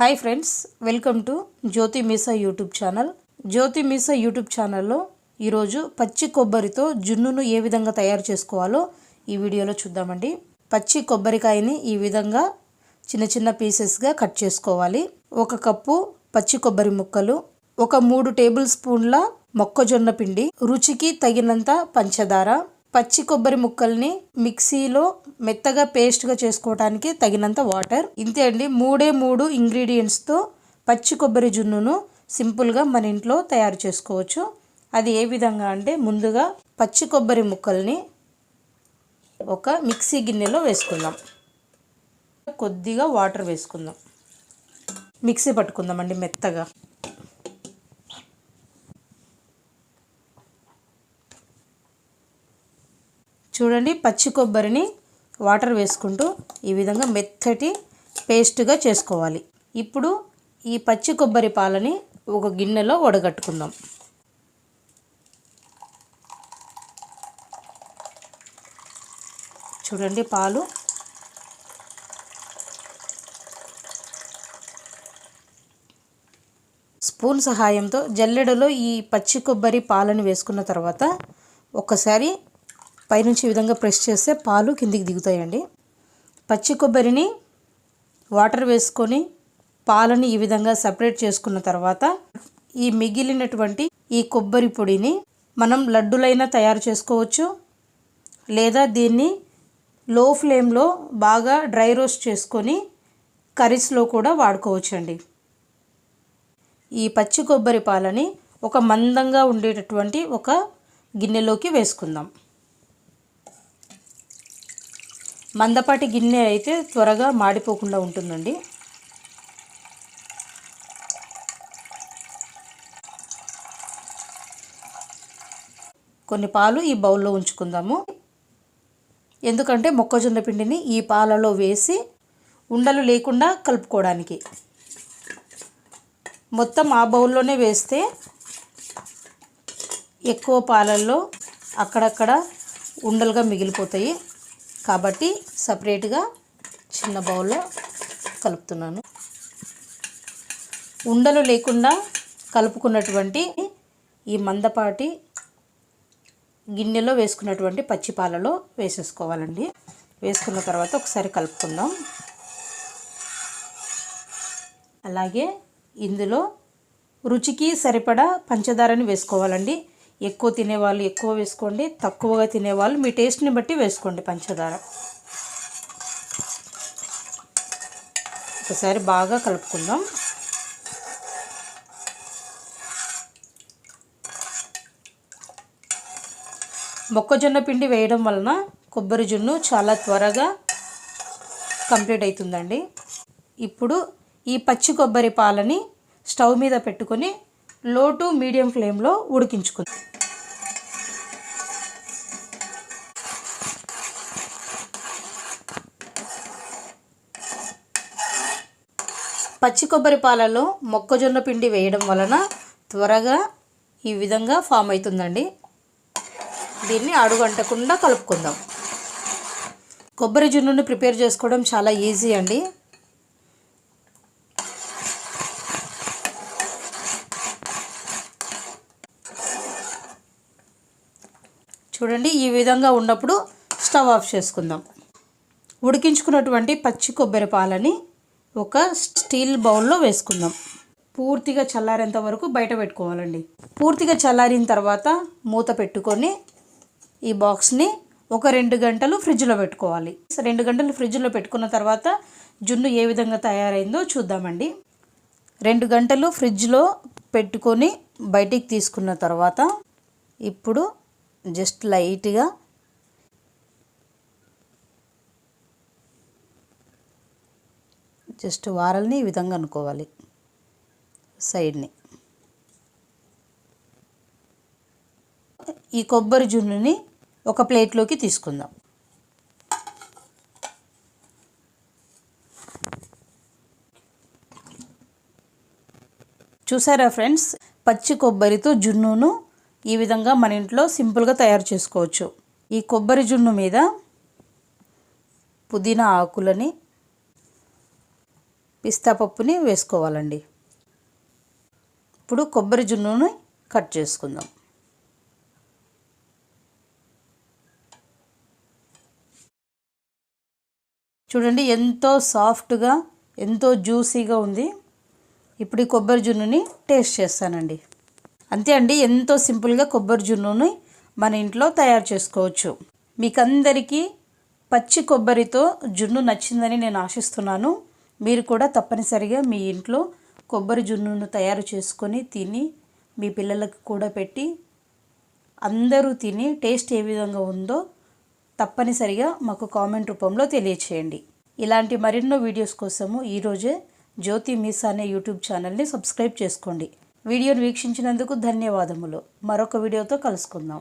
Hi friends welcome to Jyothi Meesa YouTube channel. Jyothi Meesa YouTube ఛానల్లో ఈరోజు పచ్చి కొబ్బరితో జున్నును ఏ విధంగా తయారు చేసుకోవాలో ఈ వీడియోలో చూద్దామండి. పచ్చి కొబ్బరికాయని ఈ విధంగా చిన్న చిన్న పీసెస్గా కట్ చేసుకోవాలి. ఒక కప్పు పచ్చి కొబ్బరి ముక్కలు ఒక మూడు టేబుల్ స్పూన్ల మొక్కజొన్న పిండి రుచికి తగినంత పంచదార పచ్చి కొబ్బరి ముక్కల్ని మిక్సీలో మెత్తగా పేస్ట్గా చేసుకోవడానికి తగినంత వాటర్. ఇంతే అండి మూడే మూడు ఇంగ్రీడియంట్స్తో పచ్చి కొబ్బరి జున్నును సింపుల్గా మన ఇంట్లో తయారు చేసుకోవచ్చు. అది ఏ విధంగా అంటే ముందుగా పచ్చి కొబ్బరి ముక్కల్ని ఒక మిక్సీ గిన్నెలో వేసుకుందాం. కొద్దిగా వాటర్ వేసుకుందాం. మిక్సీ పట్టుకుందామండి మెత్తగా. చూడండి పచ్చి కొబ్బరిని వాటర్ వేసుకుంటూ ఈ విధంగా మెత్తటి పేస్ట్గా చేసుకోవాలి. ఇప్పుడు ఈ పచ్చి కొబ్బరి పాలని ఒక గిన్నెలో వడగట్టుకుందాం. చూడండి పాలు. స్పూన్ సహాయంతో జల్లెడలో ఈ పచ్చి కొబ్బరి పాలను వేసుకున్న తర్వాత ఒక్కసారి పైనుంచి ఈ విధంగా ప్రెస్ చేస్తే పాలు కిందికి దిగుతాయండి. పచ్చి కొబ్బరిని వాటర్ వేసుకొని పాలని ఈ విధంగా సపరేట్ చేసుకున్న తర్వాత ఈ మిగిలినటువంటి ఈ కొబ్బరి పొడిని మనం లడ్డులైనా తయారు చేసుకోవచ్చు. లేదా దీన్ని లో ఫ్లేమ్లో బాగా డ్రై రోస్ట్ చేసుకొని కర్రీస్లో కూడా వాడుకోవచ్చండి. ఈ పచ్చి కొబ్బరి పాలని ఒక మందంగా ఉండేటటువంటి ఒక గిన్నెలోకి వేసుకుందాం. మందపాటి గిన్నె అయితే త్వరగా మాడిపోకుండా ఉంటుందండి. కొన్ని పాలు ఈ బౌల్లో ఉంచుకుందాము. ఎందుకంటే మొక్కజొన్న పిండిని ఈ పాలలో వేసి ఉండలు లేకుండా కలుపుకోవడానికి. మొత్తం ఆ బౌల్లోనే వేస్తే ఎక్కువ పాలల్లో అక్కడక్కడ ఉండలుగా మిగిలిపోతాయి. కాబట్టి సపరేట్గా చిన్న బౌల్లో కలుపుతున్నాను. ఉండలు లేకుండా కలుపుకున్నటువంటి ఈ మందపాటి గిన్నెలో వేసుకున్నటువంటి పచ్చి పాలలో వేసేసుకోవాలండి. వేసుకున్న తర్వాత ఒకసారి కలుపుకుందాం. అలాగే ఇందులో రుచికి సరిపడా పంచదారని వేసుకోవాలండి. ఎక్కువ తినేవాళ్ళు ఎక్కువ వేసుకోండి తక్కువగా తినేవాళ్ళు మీ టేస్ట్ని బట్టి వేసుకోండి పంచదార. ఒకసారి బాగా కలుపుకుందాం. మొక్కజొన్న పిండి వేయడం వలన కొబ్బరి జున్ను చాలా త్వరగా కంప్లీట్ అవుతుందండి. ఇప్పుడు ఈ పచ్చి కొబ్బరి పాలని స్టవ్ మీద పెట్టుకొని లో టు మీడియం ఫ్లేమ్లో ఉడికించుకుందాం. పచ్చి కొబ్బరి పాలలో మొక్కజొన్న పిండి వేయడం వలన త్వరగా ఈ విధంగా ఫామ్ అవుతుందండి. దీన్ని అడుగంటకుండా కలుపుకుందాం. కొబ్బరి జున్నుని ప్రిపేర్ చేసుకోవడం చాలా ఈజీ అండి. చూడండి ఈ విధంగా ఉన్నప్పుడు స్టవ్ ఆఫ్ చేసుకుందాం. ఉడికించుకున్నటువంటి పచ్చి కొబ్బరి పాలని ఒక స్టీల్ బౌల్లో వేసుకుందాం. పూర్తిగా చల్లారేంత వరకు బయట పెట్టుకోవాలండి. పూర్తిగా చల్లారిన తర్వాత మూత పెట్టుకొని ఈ బాక్స్ని ఒక రెండు గంటలు ఫ్రిడ్జ్లో పెట్టుకోవాలి. రెండు గంటలు ఫ్రిడ్జ్లో పెట్టుకున్న తర్వాత జున్ను ఏ విధంగా తయారైందో చూద్దామండి. రెండు గంటలు ఫ్రిడ్జ్లో పెట్టుకొని బయటికి తీసుకున్న తర్వాత ఇప్పుడు జస్ట్ లైట్గా జస్ట్ వారల్ని ఈ విధంగా అనుకోవాలి. సైడ్ని. ఈ కొబ్బరి జున్నుని ఒక ప్లేట్లోకి తీసుకుందాం. చూసారా ఫ్రెండ్స్? పచ్చి కొబ్బరితో జున్నును ఈ విధంగా మన ఇంట్లో సింపుల్గా తయారు చేసుకోవచ్చు. ఈ కొబ్బరి జున్ను మీద పుదీనా ఆకులని పిస్తా పప్పుని వేసుకోవాలండి. ఇప్పుడు కొబ్బరి జున్నుని కట్ చేసుకుందాం. చూడండి ఎంతో సాఫ్ట్గా ఎంతో జ్యూసీగా ఉంది. ఇప్పుడు ఈ కొబ్బరి జున్నుని టేస్ట్ చేస్తానండి. అంతే అండి ఎంతో సింపుల్గా కొబ్బరి జున్నుని మన ఇంట్లో తయారు చేసుకోవచ్చు. మీకు అందరికీ పచ్చి కొబ్బరితో జున్ను నచ్చిందని నేను ఆశిస్తున్నాను. మీరు కూడా తప్పనిసరిగా మీ ఇంట్లో కొబ్బరి జున్నును తయారు చేసుకొని తిని మీ పిల్లలకు కూడా పెట్టి అందరూ తిని టేస్ట్ ఏ విధంగా ఉందో తప్పనిసరిగా మాకు కామెంట్ రూపంలో తెలియచేయండి. ఇలాంటి మరెన్నో వీడియోస్ కోసము ఈరోజే జ్యోతి మీసా అనే యూట్యూబ్ ఛానల్ని సబ్స్క్రైబ్ చేసుకోండి. వీడియోను వీక్షించినందుకు ధన్యవాదములు. మరొక వీడియోతో కలుసుకుందాం.